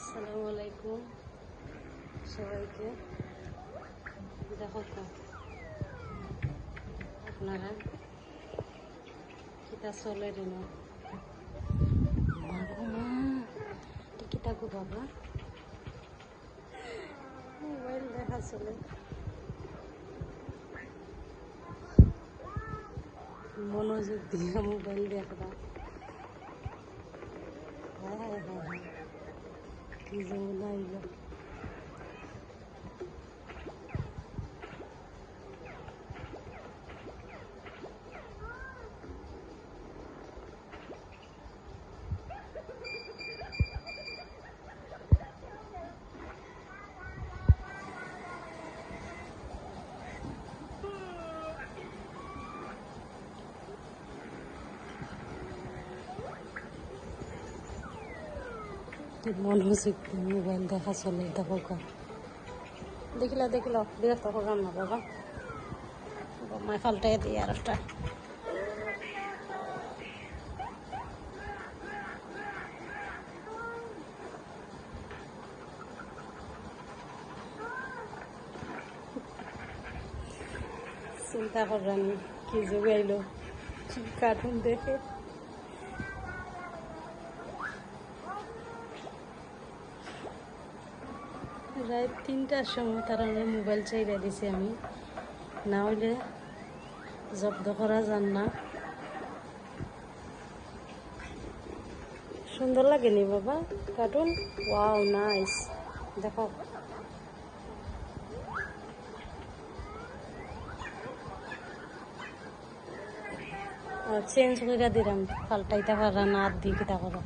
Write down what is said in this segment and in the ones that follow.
আসসালামু আলাইকুম সবাইকে। দেখো তো, আপনারা কিতা চলে রিন কিতা গো বাবা। মোবাইল দেখা চলে। মনোযোগ দিয়ে মোবাইল দেখবা হ্যাঁ হ্যাঁ হ্যাঁ। হ্যাঁ কি যমুনা আইলো কি মনোযোগ দিয়ে মোবাইল দেখা চলে দেখো গা দেখিলা দেখিলা বিরক্ত করলাম না বাবা মাই ফালটাই দিই আর একটা চিন্তা করলাম কি যুগ আইলো কার্টুন দেখে রাত তিনটার সময় তারা মোবাইল চাইরা দিছি আমি। না হইলে জব্দ করা যান না। সুন্দর লাগেনি বাবা? কার্টুন? Wow, nice. দেখো। চেঞ্জ করে দিলাম, পাল্টাইতে পারা না, আর দিকে তা করা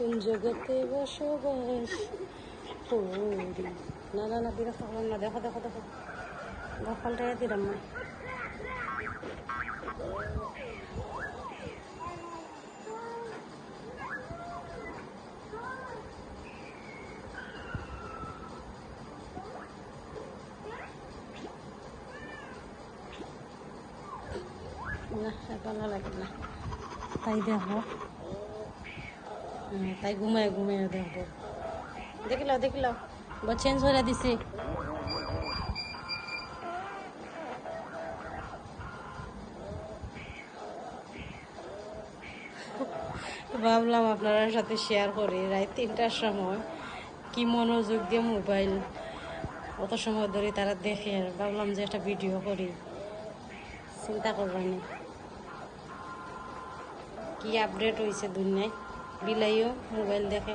জগতে বসবাস করি। না না না, বিরক্ত করলাম না, দেখো দেখো দেখো। দেখো পাল্টাই দিলাম না। না ভালো লাগে না। তাই দেখো। তাই ঘুমায় ঘুমায় দেখো দেখিলাও দেখিলাও বা চেঞ্জ করে দিছে। ভাবলাম আপনার সাথে শেয়ার করি। রাত তিনটার সময় কি মনোযোগ দিয়ে মোবাইল অত সময় ধরে তারা দেখে ভাবলাম যে একটা ভিডিও করি। চিন্তা করবানি কি আপডেট হয়েছে দুনিয়ায়? বিলাইও, মোবাইল দেখে।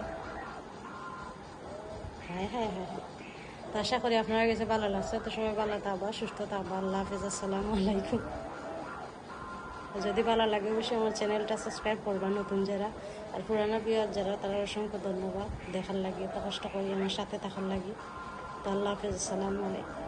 হ্যাঁ হ্যাঁ হ্যাঁ হ্যাঁ। তো আশা করি আপনারা কাছে ভালো লাগছে। তো সবাই ভালো থাকবা, সুস্থ থাকবা। আল্লাহ হাফিজ, আসসালামু আলাইকুম। যদি ভালো লাগে অবশ্যই আমার চ্যানেলটা সাবস্ক্রাইব করবা, নতুন যারা। আর পুরানো প্রিয় যারা তারা অসংখ্য ধন্যবাদ দেখার লাগে তো কষ্ট করি, আমার সাথে থাকার লাগে। তো আল্লাহ হাফিজ, আসসালামু আলাইকুম।